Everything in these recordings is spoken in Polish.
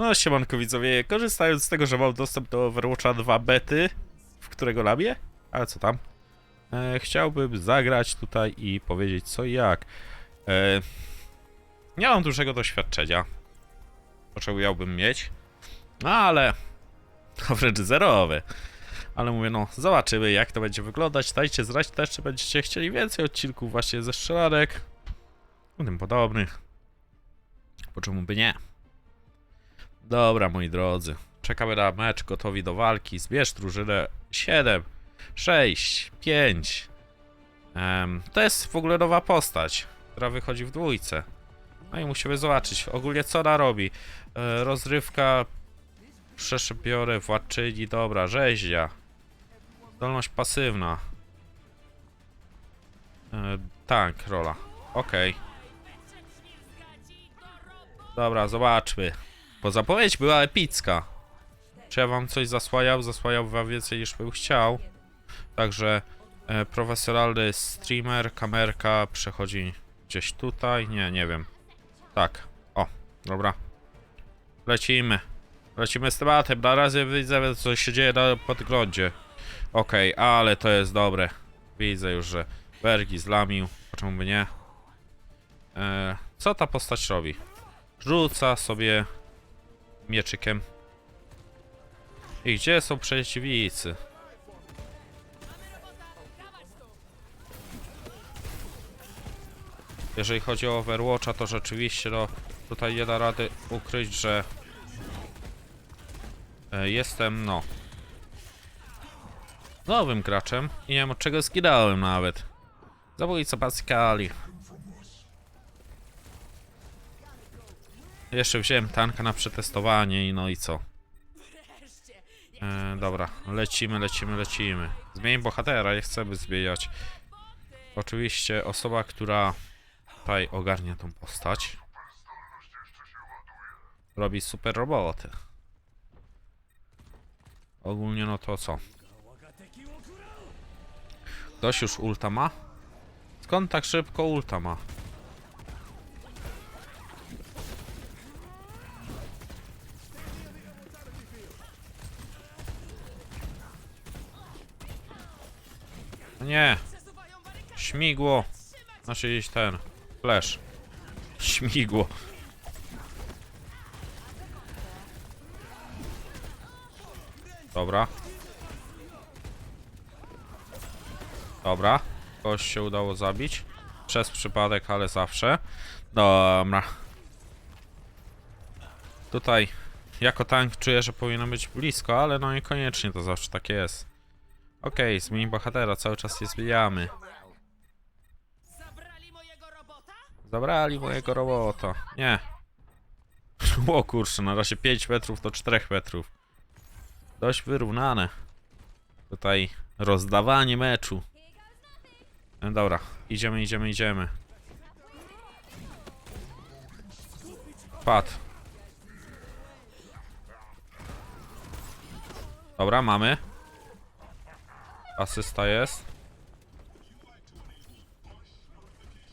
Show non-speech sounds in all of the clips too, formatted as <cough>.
No siemanko widzowie, korzystając z tego, że mam dostęp do Overwatcha 2 bety, w którego labię, ale co tam, e, chciałbym zagrać tutaj i powiedzieć co i jak. E, nie mam dużego doświadczenia, potrzebowałbym mieć, no ale to wręcz zerowe. Ale mówię, no zobaczymy jak to będzie wyglądać, dajcie znać też, czy będziecie chcieli więcej odcinków właśnie ze strzelanek i tym podobnych. Po czemu by nie? Dobra, moi drodzy. Czekamy na mecz, gotowi do walki. Zbierz drużynę 7, 6, 5. Em, to jest w ogóle nowa postać, która wychodzi w dwójce. No i musimy zobaczyć ogólnie co ona robi. E, rozrywka, przeszebiorę, władczyni, dobra, rzeźnia. Zdolność pasywna. E, tank, rola. Okej. Dobra, zobaczmy. Bo zapowiedź była epicka. Czy ja wam coś zasłaniał? Zasłaniał wam więcej niż bym chciał. Także e, profesjonalny streamer, kamerka przechodzi gdzieś tutaj. Nie, nie wiem. Tak. O, dobra. Lecimy. Lecimy z tematem. Na razie widzę, co się dzieje na podglądzie. Okej, ale to jest dobre. Widzę już, że Bergi zlamił. Czemu by nie? E, co ta postać robi? Rzuca sobie mieczykiem. I gdzie są przeciwnicy? Jeżeli chodzi o Overwatcha, to rzeczywiście no, tutaj nie da rady ukryć, że e, jestem, no, nowym graczem i nie wiem od czego zginąłem nawet. Zabójca Pascali. Jeszcze wziąłem tanka na przetestowanie i no i co? E, dobra, lecimy, lecimy, lecimy. Zmień bohatera, nie chcemy zmieniać. Oczywiście osoba, która tutaj ogarnia tą postać robi super roboty. Ogólnie no to co? Ktoś już ulta ma? Skąd tak szybko ulta ma? Nie. Śmigło. Znaczy gdzieś ten. Flash. Śmigło. Dobra. Dobra. Kogoś się udało zabić. Przez przypadek, ale zawsze. Dobra. Tutaj jako tank czuję, że powinno być blisko, ale no niekoniecznie to zawsze tak jest. Okej, zmień bohatera, cały czas je zmieniamy. Zabrali mojego robota? Zabrali mojego robota. Nie. <laughs> O kurczę, na razie 5 metrów do 4 metrów. Dość wyrównane. Tutaj rozdawanie meczu. No dobra, idziemy, idziemy, idziemy. Pad. Dobra, mamy. Asysta jest.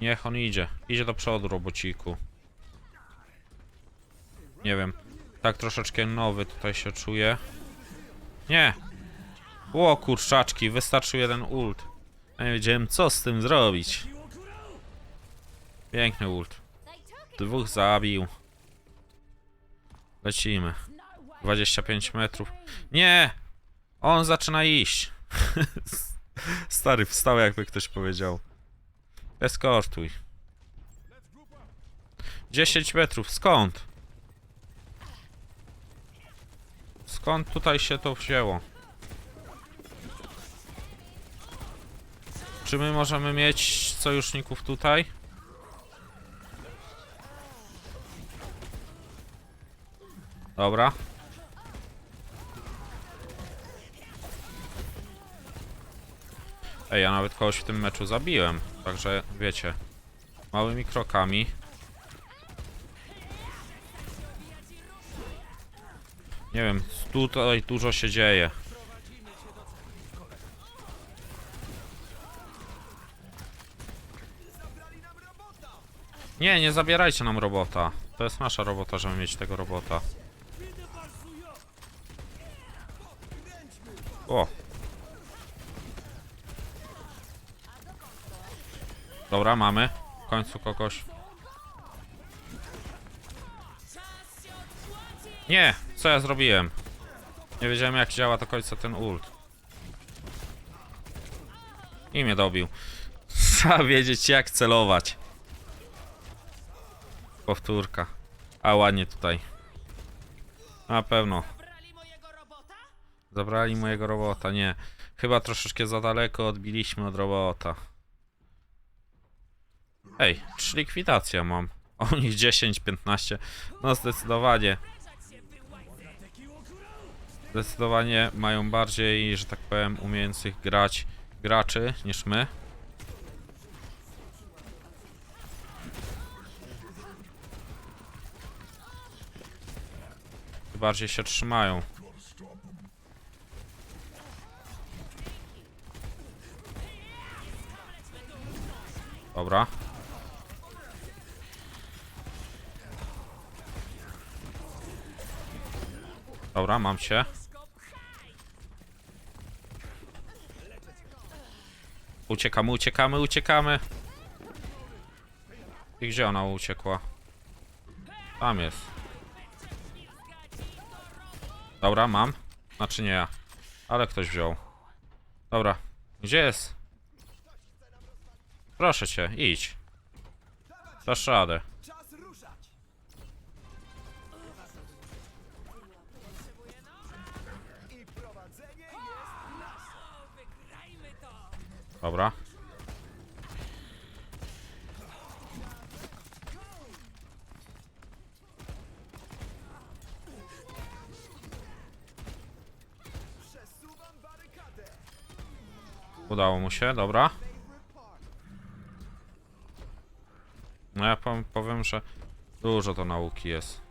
Niech on idzie. Idzie do przodu, robociku. Nie wiem. Tak troszeczkę nowy tutaj się czuje. Nie! O kurczaczki, wystarczył jeden ult. Ja nie wiedziałem co z tym zrobić. Piękny ult. Dwóch zabił. Lecimy. 25 metrów. Nie! On zaczyna iść. <laughs> Stary wstał jakby ktoś powiedział. Eskortuj. 10 metrów, skąd? Skąd tutaj się to wzięło? Czy my możemy mieć sojuszników tutaj? Dobra. Ej, ja nawet kogoś w tym meczu zabiłem. Także wiecie, małymi krokami. Nie wiem, tutaj dużo się dzieje. Nie, nie zabierajcie nam robota. To jest nasza robota, żeby mieć tego robota. O, Dobra, mamy. W końcu kogoś. Nie! Co ja zrobiłem? Nie wiedziałem jak działa do końca ten ult. I mnie dobił. <laughs> Trzeba wiedzieć jak celować. Powtórka. A ładnie tutaj. Na pewno. Zabrali mojego robota, nie. Chyba troszeczkę za daleko odbiliśmy od robota. Ej, 3 likwidacja mam. U nich 10, 15. No zdecydowanie. Zdecydowanie mają bardziej, że tak powiem, umiejących grać graczy niż my. Bardziej się trzymają. Dobra. Dobra, mam cię. Uciekamy, uciekamy, uciekamy. I gdzie ona uciekła? Tam jest. Dobra, mam. Znaczy nie ja. Ale ktoś wziął. Dobra. Gdzie jest? Proszę cię, idź. Dasz radę. Dobra. Udało mu się, dobra. No ja powiem, powiem, że dużo to nauki jest.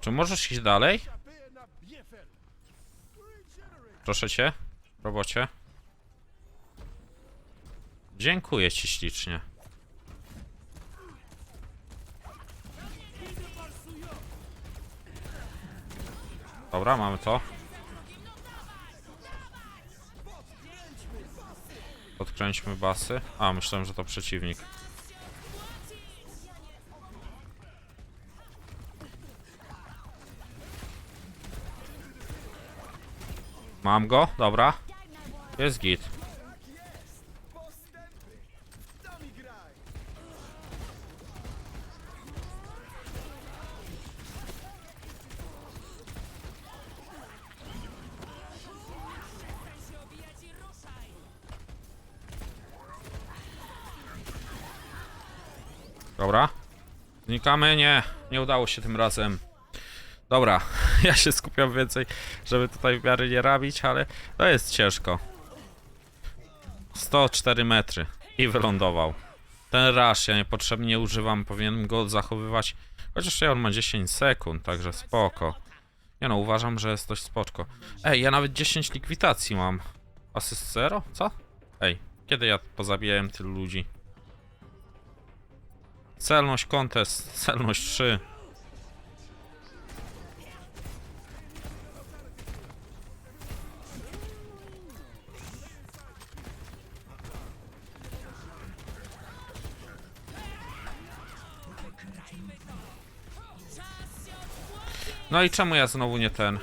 Czy możesz iść dalej? Proszę cię, robocie. Dziękuję ci ślicznie. Dobra, mamy to. Podkręćmy basy. A, myślałem, że to przeciwnik. Mam go, dobra. Jest git. Dobra. Znikamy? Nie, nie udało się tym razem. Dobra, <laughs> ja się więcej, żeby tutaj w nie rabić, ale to jest ciężko. 104 metry i wylądował. Ten rush ja niepotrzebnie używam, powinienem go zachowywać. Chociaż on ma 10 sekund, także spoko. Nie no, uważam, że jest dość spoczko. Ej, ja nawet 10 likwitacji mam. Asyst 0? Co? Ej, kiedy ja pozabijałem tylu ludzi? Celność kontest, celność 3. No i czemu ja znowu nie ten?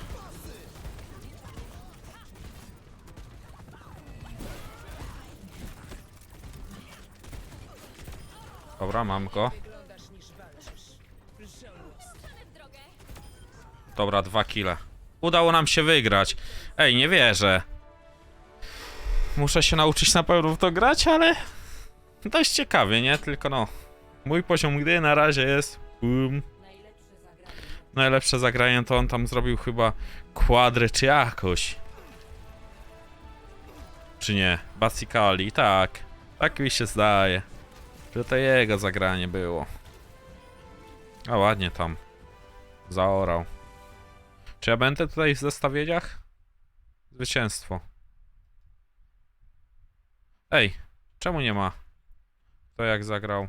Dobra, mam go. Dobra, dwa kile. Udało nam się wygrać. Ej, nie wierzę. Muszę się nauczyć na pewno w to grać, ale dość ciekawie, nie? Tylko no, mój poziom gry na razie jest um, najlepsze zagranie to on tam zrobił chyba kwadry czy jakoś. Czy nie? Basicali, tak. Tak mi się zdaje. Że to jego zagranie było. A ładnie tam. Zaorał. Czy ja będę tutaj w zestawieniach? Zwycięstwo. Ej, czemu nie ma? To jak zagrał?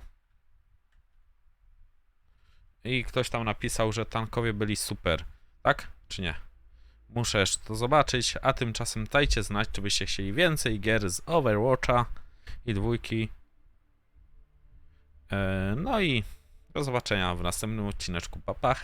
I ktoś tam napisał, że tankowie byli super. Tak? Czy nie? Muszę jeszcze to zobaczyć, a tymczasem dajcie znać, czy byście chcieli więcej gier z Overwatcha i dwójki. E, No i do zobaczenia w następnym odcineczku. Pa, pa!